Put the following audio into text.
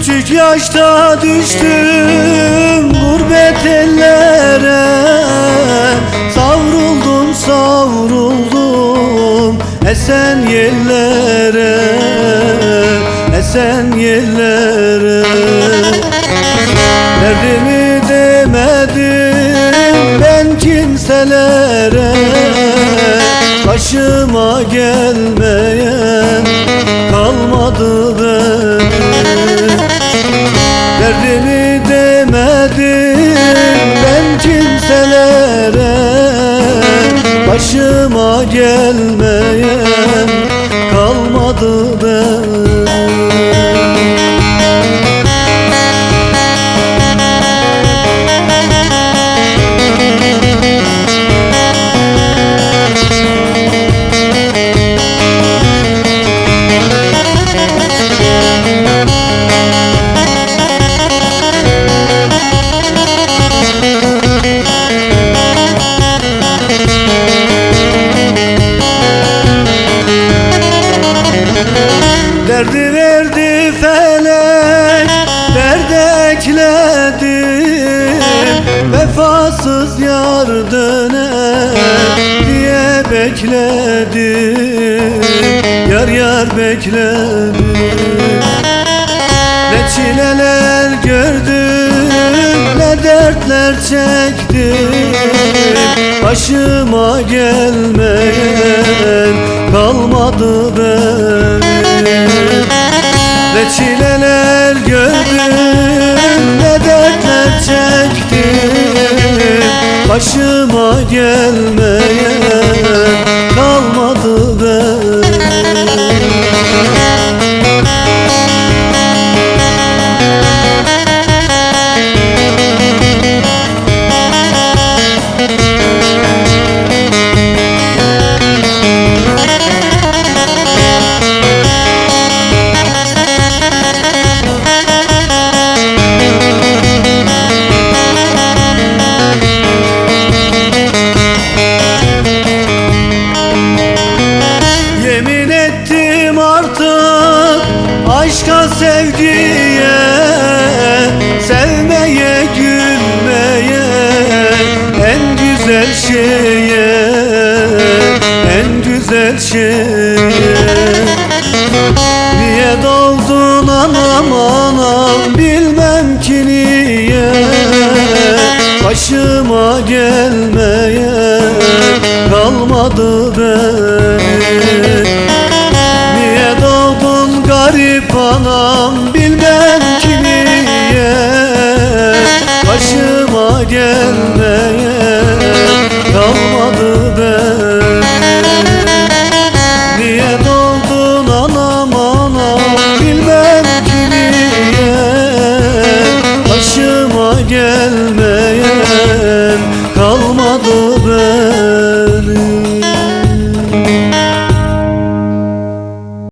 Küçük yaşta düştüm gurbet ellere. Savruldum savruldum esen yerlere. Esen yerlere. Derdimi demedim ben kimselere. Başıma gelmeyen kalmadı benim demedim ben kimselere Başıma gelmeyen kalmadı benim bekledim Yar yar bekledim. Ne çileler gördüm Ne dertler çektim. Başıma gelmeyen kalmadı benim. Ne çileler gördüm Ne dertler çektim. Başıma gelmeyen şeye En güzel şeye. Niye daldın anam anam Bilmem ki niye. Başıma gelmeye Kalmadı beni Niye daldın garip anam Bilmem ki niye. Başıma gelmeye